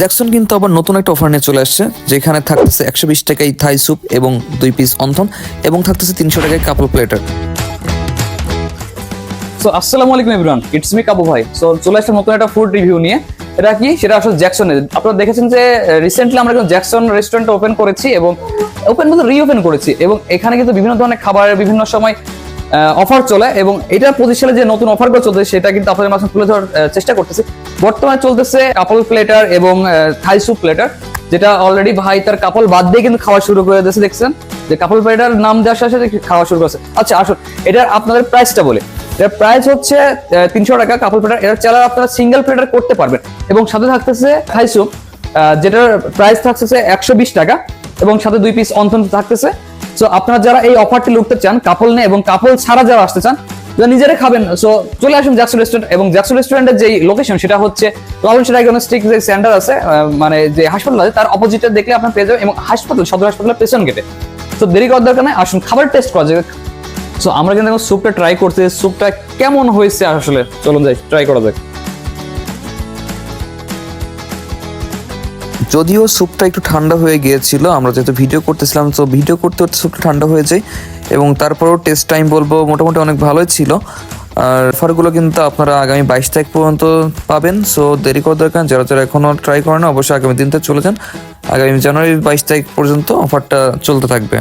Jackson কিন্তু আবার নতুন একটা অফার নিয়ে চলে আসছে, যেখানে থাকতেছে একশো বিশ টাকায় থাই স্যুপ এবং দুই পিস অন্থন এবং থাকতেছে তিনশো টাকায় কাপল প্লেটার সো আসসালামু আলাইকুম এভরিওয়ান ইটস মি কাবু ভাই। সো চলে আসছে নতুন একটা ফুড রিভিউ নিয়ে। এটা কি? সেটা আসলে জ্যাকসনের। আপনারা দেখেছেন যে রিসেন্টলি আমরা কিন্তু জ্যাকসন রেস্টুরেন্ট ওপেন করেছি এবং ওপেন বলতে রিওপেন করেছি এবং এখানে কিন্তু বিভিন্ন ধরনের খাবারের বিভিন্ন সময় অফার চলে এবং এটা পঁচিশ যে নতুন অফারগুলো চলছে সেটা কিন্তু আপনাদের মাঝে তুলে ধরার চেষ্টা করতেছি। বর্তমানে চলতেছে কাপল প্লেটার এবং থাই স্যুপ প্লেটার যেটা অলরেডি ভাই তার কাপল বাদ দিয়ে কিন্তু খাওয়া শুরু করে দিয়েছে, দেখছেন? যে কাপল প্লেটার নাম দেওয়ার সাথে সাথে খাওয়া শুরু করেছে। আচ্ছা আসুন, এটার আপনাদের প্রাইসটা বলে। এটার প্রাইস হচ্ছে তিনশো টাকা কাপল প্লেটার এটার চালা আপনারা সিঙ্গেল প্লেটার করতে পারবেন। এবং সাথে থাকতেছে থাই স্যুপ যেটার প্রাইস থাকতেছে একশো বিশ টাকা এবং সাথে দুই পিস অন্তন থাকতেছে। সো আপনারা যারা এই অফারটি লুটতে চান কাপল নিয়ে এবং কাপল ছাড়া যারা আসতে চান নিজেরা খাবেন সো চলে আসুন জ্যাকসন রেস্টুরেন্ট এবং জ্যাকসন রেস্টুরেন্টের যে লোকেশন সেটা হচ্ছে লালন ডায়াগনস্টিক যে সেন্টার আছে মানে যে হাসপাতাল আছে, তার অপোজিটে দেখলে আপনার পেয়ে যাবেন এবং হাসপাতাল, সদর হাসপাতালের পেছন গেটে তো দেরি করার দরকার নেই, আসুন, খাবার টেস্ট করা যাবে সো আমরা কিন্তু এখন স্যুপটা ট্রাই করতে স্যুপটা কেমন হয়েছে আসলে? চলুন যাই ট্রাই করা যাক। যদিও স্যুপটা একটু ঠান্ডা হয়ে গিয়েছিল, আমরা যেহেতু ভিডিও করতেছিলাম, তো ভিডিও করতে করতে স্যুপটা ঠান্ডা হয়ে যায় এবং তারপরেও টেস্ট টাইম বলব মোটামুটি অনেক ভালোই ছিল। আর অফারগুলো কিন্তু আপনারা আগামী বাইশ তারিখ পর্যন্ত পাবেন সো দেরি করে দরকার যারা যারা এখনও ট্রাই করেন অবশ্যই আগামী দিনটা চলে যান। আগামী জানুয়ারি বাইশ তারিখ পর্যন্ত অফারটা চলতে থাকবে।